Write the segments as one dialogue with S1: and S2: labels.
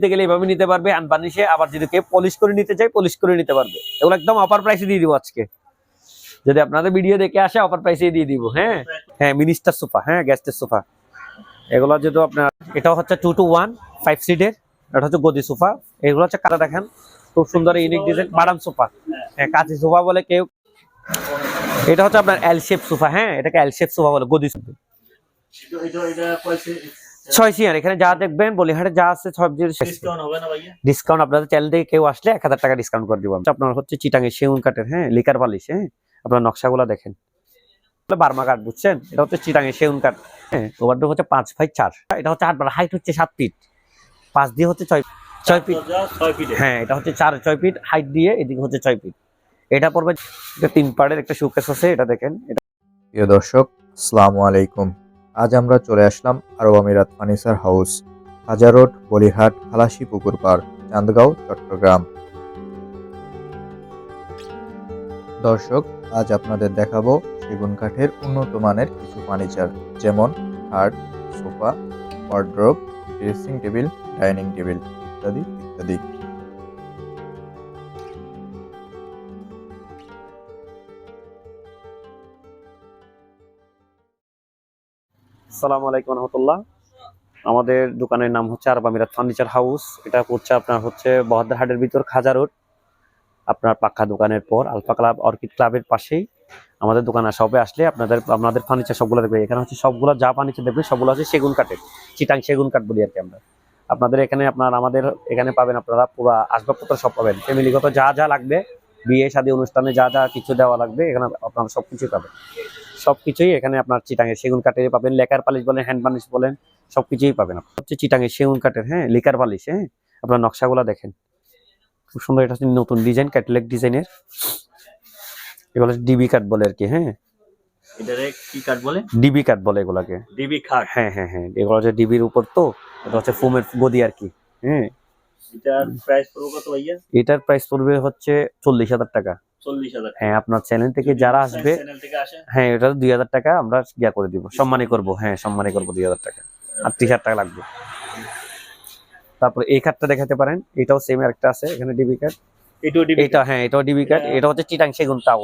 S1: নিতে গেলে এভাবে নিতে পারবে আনবানিশে আবার যদি কেউ পলিশ করে নিতে চাই পলিশ করে নিতে পারবে। এগুলো একদম অফার প্রাইসে দিয়ে দিব আজকে। যদি আপনাদের ভিডিও দেখে আসে অফার প্রাইসে দিয়ে দিব হ্যাঁ? হ্যাঁ মিনিস্টার সোফা হ্যাঁ গ্যাস্টের সোফা এগুলো যদি আপনার, এটা হচ্ছে টু টু ওয়ান ফাইভ সিটের এটা হচ্ছে গদি সোফা এগুলো হচ্ছে কারা দেখেন, খুব সুন্দর ইউনিক ডিজাইন বাদাম সোফা হ্যাঁ কাঁচি সোফা বলে কেউ এটা হচ্ছে আপনার এল শেপ সোফা হ্যাঁ এটাকে এল শেপ সোফা বলে, গদি সোফা ছয় সিয়ার এখানে যা দেখবেন বলিহাটে যা আছে সব
S2: ডিসকাউন্ট হবে না ভাইয়া?
S1: ডিসকাউন্ট আপনাদের চ্যানেল থেকে কেউ আসলে এক হাজার টাকা ডিসকাউন্ট করে দিব। আপনার হচ্ছে চিটাঙ্গে সেগুন কাঠের হ্যাঁ লিকার পালিশ হ্যাঁ আপনার নকশাগুলো দেখেন। বার্মা কাঠ বুঝছেন? এটা হচ্ছে চিটাঙ্গে সেগুন কাঠ হ্যাঁ ওভারডোর হচ্ছে পাঁচ বাই চার। এটা হচ্ছে আট বার হাইট হচ্ছে সাত ফিট পাঁচ দিয়ে হচ্ছে ছয় ছয় ফিট হ্যাঁ এটা হচ্ছে চার ছয় ফিট হাইট দিয়ে এদিকে হচ্ছে ছয় ফিট এটা পড়বে এটা তিন পাড়ের একটা শোকেস আছে এটা দেখেন। এটা
S3: প্রিয় দর্শক আসসালামু আলাইকুম। আজ আমরা চলে আসলাম Arab Amirat furniture house Hajar road Bolihat খালাসি পুকুর পাড় চান্দগাঁও, চট্টগ্রাম। দর্শক, আজ আপনাদের দেখাবো সেগুন কাঠের উন্নত মানের কিছু ফার্নিচার, যেমন খাট, sofa wardrobe dressing table dining table ইত্যাদি ইত্যাদি।
S1: সালাম আলাইকুম রহমতুল্লাহ। আমাদের দোকানের নাম হচ্ছে আরব আমিরাত ফার্নিচার হাউস। এটা হচ্ছে আপনার হচ্ছে বহদ্দার হাটের ভিতর খাজা রোড। আপনার পাক্কা দোকানের পর আলফা ক্লাব, অর্কিড ক্লাবের পাশেই আমাদের দোকানে সবে আসলে আপনাদের আপনাদের ফার্নিচার সবগুলো দেখবে। এখানে হচ্ছে সবগুলো যা ফার্নিচার দেখবে, সবগুলো হচ্ছে সেগুন কাঠের, চিটাং সেগুন কাঠ বলি আর কি আমরা। আপনাদের এখানে আপনার, আমাদের এখানে পাবেন আপনারা পুরো আসবাবপত্র সব পাবেন। ফ্যামিলিগত যা যা লাগবে, বিয়ে, শাদী অনুষ্ঠানে যা যা কিছু দেওয়া লাগবে, এখানে আপনারা সব কিছুই পাবেন। সবকিছুই এখানে আপনার চিটাঙের সেগুন কাঠের পাবেন লেকার পালিশ বলেন হ্যান্ড পালিশ বলেন সবকিছুই পাবেন হচ্ছে চিটাঙের সেগুন কাঠের হ্যাঁ লিকার পালিশ হ্যাঁ আপনার নকশাগুলো দেখেন। খুব সুন্দর এটা হচ্ছে নতুন ডিজাইন ক্যাটালগ ডিজাইনের। এগুলো ডিবি কাঠ বলে আর কি হ্যাঁ।
S2: এটারে কি কাঠ বলে?
S1: ডিবি কাঠ বলে এগুলাকে।
S2: ডিবি
S1: হ্যাঁ হ্যাঁ হ্যাঁ এগুলো হচ্ছে ডিবির উপর তো এটা হচ্ছে ফোমের গদি আর কি হ্যাঁ।
S2: এটার প্রাইস পড়বে কত ভাইয়া?
S1: এটার প্রাইস পড়বে হচ্ছে চল্লিশ হাজার টাকা। হ্যাঁ আপনার চ্যানেল থেকে যারা আসবে হ্যাঁ এটা দুই হাজার টাকা আমরা ইয়া করে দিব সম্মানী করব হ্যাঁ সম্মানী করব দুই হাজার টাকা আর ত্রিশ হাজার টাকা লাগবে। তারপর এই কার্ডটা দেখাতে পারেন এটাও সেম একটা আছে এখানে ডিবি কার্ড
S2: এটাও
S1: এটা হ্যাঁ এটাও ডিবি কার্ড
S2: এটা-
S1: এটা হচ্ছে চিটাং সেগুন তাও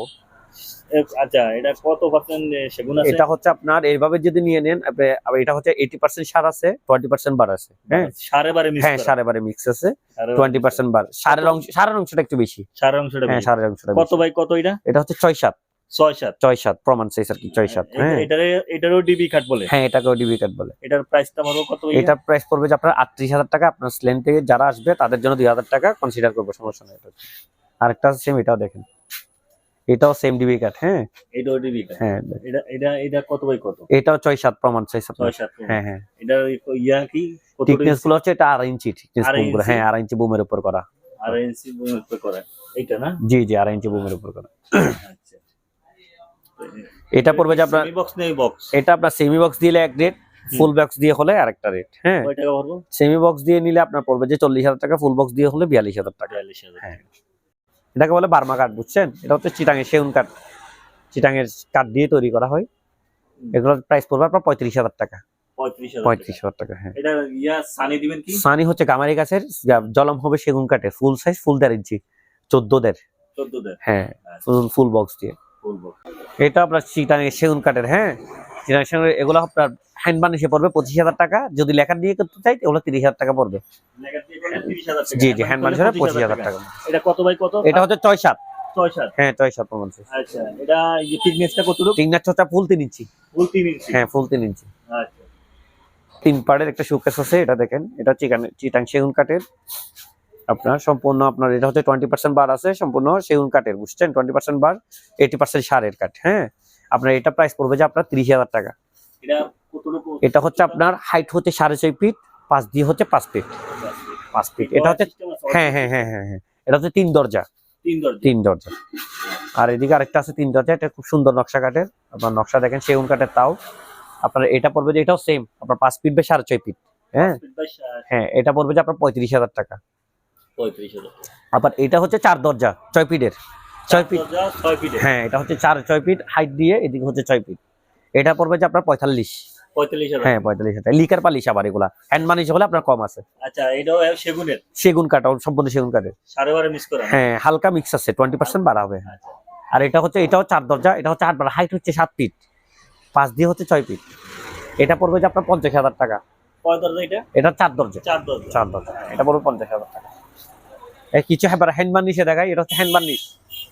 S2: আচ্ছা এটা কত পার্সেন্ট সেগুন আছে?
S1: এটা হচ্ছে আপনার এইভাবে যদি নিয়ে নেন আপনি- এটা হচ্ছে এইটি পার্সেন্ট সার আছে টোয়েন্টি পার্সেন্ট বার আছে হ্যাঁ?
S2: সাড়ে বারে মিস
S1: হ্যাঁ সাড়ে বারে মিক্স আছে টোয়েন্টি পার্সেন্ট বার। সারের অংশ সারের অংশটা একটু বেশি।
S2: সাড়ে অংশটা
S1: হ্যাঁ সারের অংশটা
S2: কত
S1: বেশি।
S2: ভাই কত এটা?
S1: এটা হচ্ছে ছয় সাত।
S2: ছয় সাত।
S1: ছয় সাত প্রমাণ সাইজ আর কি ছয় সাত হ্যাঁ?
S2: এটারে এটারও ডিবি কাঠ বলে।
S1: হ্যাঁ এটাকেও ডিবি কার্ড বলে।
S2: এটার প্রাইসটা কত
S1: এটা প্রাইস পড়বে যে আপনার আটত্রিশ হাজার টাকা আপনার স্লেন থেকে যারা আসবে তাদের জন্য দুই হাজার টাকা কনসিডার করব সমস্যা নেই এটা। আরেকটা সেম এটাও দেখেন। এটাও সেম ডিবি কার্ড হ্যাঁ?
S2: এটাও ডিবি কাঠ
S1: হ্যাঁ।
S2: এটা এটা এটা কত ভাই কত?
S1: এটাও ছয় সাত প্রমাণ সাইজ আপনার।
S2: ছয় সাত
S1: হ্যাঁ হ্যাঁ।
S2: এটার ইয়া কি? কত
S1: থিকনেসগুলো হচ্ছে এটা আড়াই ইঞ্চি থিকনেস
S2: আড়াই
S1: গুলো
S2: ইঞ্চি?
S1: হ্যাঁ আড়াই ইঞ্চি বুমের উপর করা।
S2: আর এনসি করে। এইটা না?
S1: জি জি আড়াই ইঞ্চি বুমের উপর করা।
S2: আচ্ছা।
S1: এটা পড়বে যে আপনার
S2: বক্স নেই বক্স
S1: এটা আপনার সেমি বক্স দিলে এক রেট ফুল বক্স দিয়ে হলে আরেকটা রেট হ্যাঁ।
S2: কয় টাকা ভরবো
S1: সেমি বক্স দিয়ে নিলে আপনার পড়বে যে চল্লিশ হাজার টাকা ফুল বক্স দিয়ে হলে বিয়াল্লিশ হাজার টাকা।
S2: বিয়াল্লিশ হাজার
S1: হ্যাঁ। এটাকে বলে বার্মা কাঠ বুঝছেন? এটা হচ্ছে চিটাঙের সেগুন কাঠ। চিটাঙের কাঠ দিয়ে তৈরি করা হয়। এগুলোর প্রাইস পড়বে আপনার পঁয়ত্রিশ হাজার টাকা।
S2: পঁয়ত্রিশ হাজার
S1: টাকা হ্যাঁ।
S2: সানি
S1: হচ্ছে গামারি গাছের জলম হবে সেগুন কাঠের ফুল সাইজ ফুল দেড় ইঞ্চি চোদ্দ দেড় হ্যাঁ ফুল ফুল বক্স দিয়ে। এটা আপনার চিটাঙের সেগুন কাঠের হ্যাঁ। চিটাঙের এগুলো আপনার হ্যান্ড বানিশে পড়বে পঁচিশ হাজার টাকা। যদি লেখা দিয়ে করতে চাই এগুলো তিরিশ হাজার টাকা পড়বে। জি জি হ্যান্ড বানিশে পঁচিশ হাজার টাকা।
S2: এটা কত বাই কত?
S1: এটা হচ্ছে ছয় সাত। হ্যাঁ ছয় সাত প্রমাণ
S2: আচ্ছা এটা থিকনেসটা কতটুকু?
S1: টিংনার ফুল তিন ইঞ্চি।
S2: ফুল তিন ইঞ্চি।
S1: হ্যাঁ ফুল তিন ইঞ্চি।
S2: আচ্ছা।
S1: তিন পাড়ের একটা আছে এটা দেখেন। এটা চিকান চিটাং সেগুন কাঠের। আপনার সম্পূর্ণ আপনার এটা হচ্ছে টোয়েন্টি পার্সেন্ট বার আছে সম্পূর্ণ সেগুন কাঠের বুঝছেন? টোয়েন্টি পার্সেন্ট বার এইটি পার্সেন্ট সারের কাঠ হ্যাঁ? আপনার এটা প্রাইস পড়বে যে আপনার তিরিশ হাজার টাকা।
S2: এটা
S1: হচ্ছে? আপনার হাইট হচ্ছে সাড়ে ছয় ফিট পাঁচ দিয়ে হচ্ছে পাঁচ ফিট পাঁচ ফিট এটা হচ্ছে হ্যাঁ হ্যাঁ হ্যাঁ হ্যাঁ হ্যাঁ। এটা হচ্ছে তিন দরজা।
S2: তিন দরজা।
S1: আর এদিকে আরেকটা আছে তিন দরজা এটা খুব সুন্দর নকশা কাঠের। আপনার নকশা দেখেন সেগুন কাঠের তাও। আপনার এটা পড়বে যে এটাও সেম আপনার পাঁচ ফিট বা সাড়ে ছয় ফিট হ্যাঁ? হ্যাঁ এটা পড়বে যে আপনার পঁয়ত্রিশ হাজার টাকা।
S2: পঁয়ত্রিশ হাজার
S1: আবার এটা হচ্ছে চার দরজা ছয় ফিটের ছয় ফিট।
S2: ছয় ফিটে
S1: হ্যাঁ এটা হচ্ছে চার ছয় ফিট। হাইট দিয়ে এদিকে হচ্ছে ছয় ফিট। এটা পড়বে যে আপনার পঁয়তাল্লিশ। হ্যাঁ পঁয়তাল্লিশ হাজার। লিকার পালিশ আবার এগুলা। হ্যান্ড মানিশ হলে আপনার কম আছে।
S2: আচ্ছা এটাও সেগুনের?
S1: সেগুন কাঠ সম্পূর্ণ সেগুন কাঠের।
S2: সাড়ে বারো মিস করা।
S1: হ্যাঁ হালকা মিক্স আছে টোয়েন্টি পার্সেন্ট বাড়া হবে। আর এটা হচ্ছে এটাও চার দরজা এটা হচ্ছে আট বার হাইট হচ্ছে সাত ফিট। পাঁচ দিয়ে হচ্ছে ছয় ফিট। এটা পড়বে যে আপনার পঞ্চাশ হাজার টাকা।
S2: এটা?
S1: এটা চার দরজা।
S2: চার দরজা।
S1: চার দরজা। এটা পড়বে পঞ্চাশ হাজার টাকা। কিছু হ্যাঁ হ্যান্ড বার্নিশে দেখায় এটা হচ্ছে হ্যান্ড বার্নিশ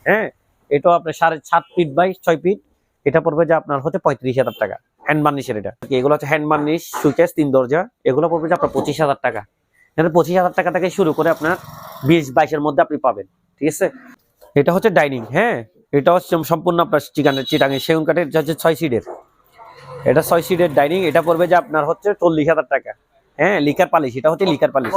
S1: হ্যাঁ? এটাও আপনার সাড়ে সাত ফিট বাই ছয় ফিট এটা পড়বে যে আপনার হচ্ছে পঁয়ত্রিশ হাজার টাকা। হ্যান্ড বার্নিশের এটা। এগুলো হচ্ছে হ্যান্ড বার্নিশ সুইচেস তিন দরজা। এগুলো পড়বে যে আপনার পঁচিশ হাজার টাকা। এখানে পঁচিশ হাজার টাকা থেকে শুরু করে আপনার বিশ বাইশের মধ্যে আপনি পাবেন। ঠিক আছে? এটা হচ্ছে ডাইনিং হ্যাঁ? এটা হচ্ছে সম্পূর্ণ আপনার চিকানের চিটাঙের সেগুন কাঠের হচ্ছে ছয় সিটের এটা ছয় সিটের ডাইনিং এটা পড়বে যে আপনার হচ্ছে চল্লিশ হাজার টাকা। হ্যাঁ লিকার পালিশ এটা হচ্ছে লিকার পালিশ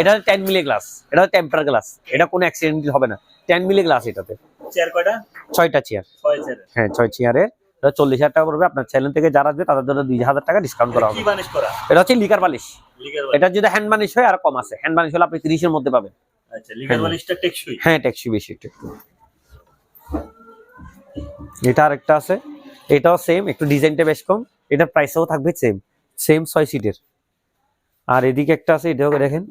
S1: এটা টেন মিলি গ্লাস এটা টেম্পার গ্লাস এটা কোনো অ্যাক্সিডেন্ট হবে না। টেন মিলি গ্লাস এটাতে।
S2: চেয়ার কয়টা?
S1: ছয়টা চেয়ার
S2: চেয়ার
S1: হ্যাঁ ছয় চেয়ারের এটা চল্লিশ হাজার টাকা পড়বে। আপনার চ্যানেল থেকে যারা আসবে তাদের জন্য দুই হাজার টাকা ডিসকাউন্ট করা হবে। এটা হচ্ছে লিকার পালিশ এটা যদি হ্যান্ড বানিশ হয় আর কম আছে। হ্যান্ড বানিশ হলে আপনি তিরিশের মধ্যে পাবেন।
S2: আচ্ছা টেকসই?
S1: হ্যাঁ ট্যাক্সি বেশি একটু একটু। এটা আরেকটা আছে। এটাও সেম একটু ডিজাইনটা বেশ কম। এটার প্রাইসও থাকবে সেম সেম ছয় সিটের আর এদিকে একটা আছে, এটাও দেখেন।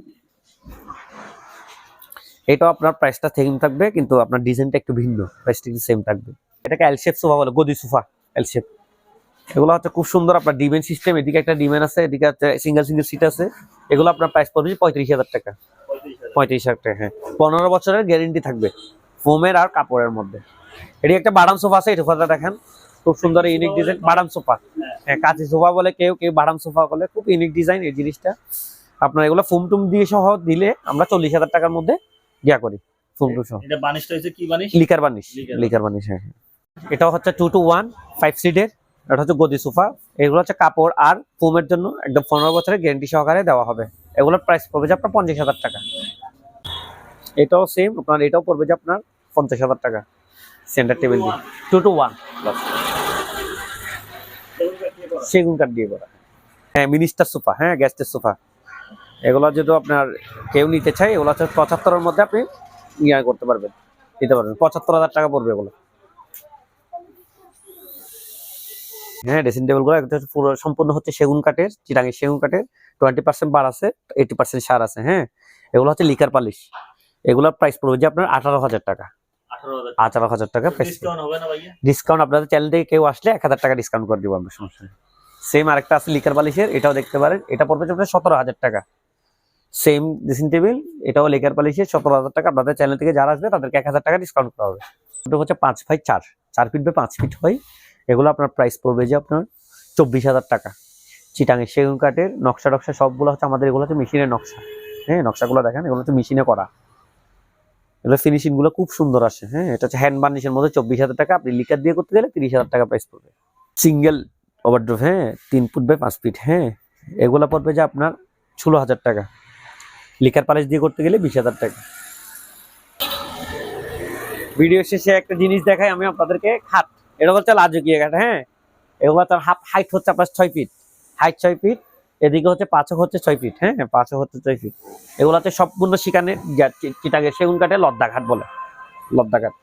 S1: এটাও আপনার প্রাইসটা সেম থাকবে, কিন্তু আপনার ডিজাইনটা একটু ভিন্ন প্রাইসটা কিন্তু সেম থাকবে। এটাকে এল শেপ সোফা বলে, গদি সোফা এল শেপ এগুলো হচ্ছে খুব সুন্দর আপনার ডিমেন সিস্টেম এদিকে একটা ডিমেন আছে, এদিকে হচ্ছে সিঙ্গেল সিঙ্গেল সিট আছে। এগুলো আপনার প্রাইস পড়বে পঁয়ত্রিশ হাজার টাকা।
S2: পঁয়ত্রিশ হাজার
S1: টাকা হ্যাঁ। পনেরো বছরের গ্যারেন্টি থাকবে ফোমের আর কাপড়ের মধ্যে। এটি একটা বাদাম সোফা আছে এই সোফাটা দেখেন। খুব সুন্দর ইউনিক ডিজাইন বাদাম সোফা কাঁচি সোফা বলে কেউ কেউ বাদাম সোফা বলে খুব ইউনিক ডিজাইন এই জিনিসটা। আপনার এগুলো ফুম টুম দিয়ে সহ দিলে আমরা চল্লিশ হাজার টাকার মধ্যে ইয়া করি ফুম টুম সহ লিকার বানিশ
S2: লিকার
S1: বানিশ। হ্যাঁ হ্যাঁ। এটাও হচ্ছে টু টু ওয়ান ফাইভ সিটের এটা হচ্ছে গদি সোফা। এগুলো হচ্ছে কাপড় আর ফোমের জন্য একদম পনেরো বছরের গ্যারেন্টি সহকারে দেওয়া হবে। এগুলোর প্রাইস পড়বে যে আপনার পঞ্চাশ হাজার টাকা। এটাও সেম আপনার এটাও পড়বে যে আপনার পঞ্চাশ হাজার টাকা। সেন্টার টেবিল দিয়ে। টু টু ওয়ান সেগুন কাঠ দিয়ে করা। হ্যাঁ মিনিস্টার সোফা হ্যাঁ গ্যাস্টের সোফা। এগুলো যদি আপনার কেউ নিতে চায় এগুলো হচ্ছে পঁচাত্তরের মধ্যে আপনি ইয়া করতে পারবেন নিতে পারবেন। পঁচাত্তর হাজার টাকা পড়বে এগুলো। হ্যাঁ ড্রেসিং টেবিলগুলো একদম পুরো সম্পূর্ণ হচ্ছে সেগুন কাঠের চিরাঙের সেগুন কাঠের। টোয়েন্টি পার্সেন্ট বার আছে এইটি পার্সেন্ট সার আছে হ্যাঁ। এগুলো হচ্ছে লিকার পালিশ এগুলোর প্রাইস পড়বে যে আপনার আঠারো হাজার টাকা।
S2: আঠারো হাজার
S1: টাকা। প্রাইস
S2: ডিসকাউন্ট হবে না ভাইয়া?
S1: ডিসকাউন্ট আপনাদের চ্যানেল থেকে কেউ আসলে এক হাজার টাকা ডিসকাউন্ট করে দিব আমরা সমস্যা সেম আরেকটা আছে লিকার বালিশের এটাও দেখতে পারেন। এটা পড়বে আপনার সতেরো হাজার টাকা। সেম ড্রেসিং টেবিল এটাও লিকার পালিশের, সতেরো হাজার টাকা। আপনাদের চ্যানেল থেকে যারা আসবে, তাদেরকে এক হাজার টাকা ডিসকাউন্ট করা হবে। ওটা হচ্ছে পাঁচ ফাই চার। চার ফিট বা পাঁচ ফিট হয়। এগুলো আপনার প্রাইস পড়বে যে আপনার চব্বিশ হাজার টাকা। চিটাঙের সেগুন কাঠের, নকশা টকশা সবগুলো হচ্ছে আমাদের, এগুলো হচ্ছে মেশিনের নকশা। হ্যাঁ নকশাগুলো দেখেন, এগুলো হচ্ছে মেশিনে করা। এগুলো ফিনিশিংগুলো খুব সুন্দর আসে। হ্যাঁ এটা হচ্ছে হ্যান্ড বার্নিশের মধ্যে চব্বিশ হাজার টাকা। আপনি লিকার দিয়ে করতে গেলে তিরিশ হাজার টাকা প্রাইস পড়বে। সিঙ্গেল ওভারড্রোভ হ্যাঁ? তিন ফুট বাই পাঁচ ফিট হ্যাঁ? এগুলো পড়বে যে আপনার ষোলো হাজার টাকা। লিকার পালিশ দিয়ে করতে গেলে বিশ হাজার টাকা। ভিডিও শেষে একটা জিনিস দেখাই, আমি আপনাদেরকে খাট। এটা হচ্ছে লাজুকিয়া খাট হ্যাঁ? এগুলো তার হাফ, হাইট হচ্ছে আপনার ছয় ফিট হাইট ছয় ফিট এদিকে হচ্ছে পাঁচক হচ্ছে ছয় ফিট হ্যাঁ? পাঁচক হচ্ছে ছয় ফিট এগুলো হচ্ছে সম্পূর্ণ শিকানে চিটাগে সেগুন কাঠে লদ্দা ঘাট বলে। লদ্দা ঘাট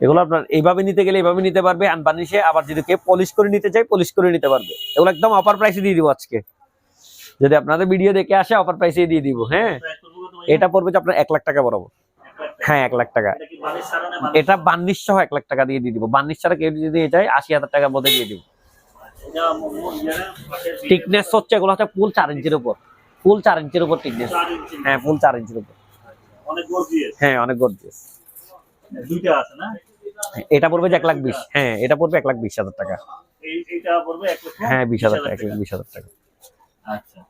S1: এগুলো আপনার এইভাবে নিতে গেলে এইভাবে নিতে পারবে আনবানিশে আবার যদি কেউ পলিশ করে নিতে চাই পলিশ করে নিতে পারবে। এগুলো একদম অফার প্রাইসে দিয়ে দিব আজকে। যদি আপনাদের ভিডিও দেখে আসে অফার প্রাইসে দিয়ে দিব হ্যাঁ? এটা পড়বে যে আপনার এক লাখ টাকা বরাবর। হ্যাঁ এক লাখ টাকা।
S2: এটা বানিশ বানিশ?
S1: বান্নিশ সহ এক লাখ টাকা দিয়ে দিয়ে দিব। বান্নিশ ছাড়া কেউ যদি চাই আশি হাজার টাকার মধ্যে দিয়ে দিব। টিকনেস হচ্ছে এগুলো হচ্ছে ফুল চার ইঞ্চির উপর। ফুল চার ইঞ্চির উপর টিকনেস হ্যাঁ ফুল চার ইঞ্চির উপর।
S2: অনেক
S1: হ্যাঁ অনেক গর্জিয়াস
S2: দুইটা আছে না?
S1: এটা পড়বে যে এক লাখ বিশ। হ্যাঁ এটা পড়বে এক লাখ বিশ হাজার টাকা। হ্যাঁ বিশ হাজার টাকা এক লাখ বিশ হাজার টাকা।
S2: আচ্ছা।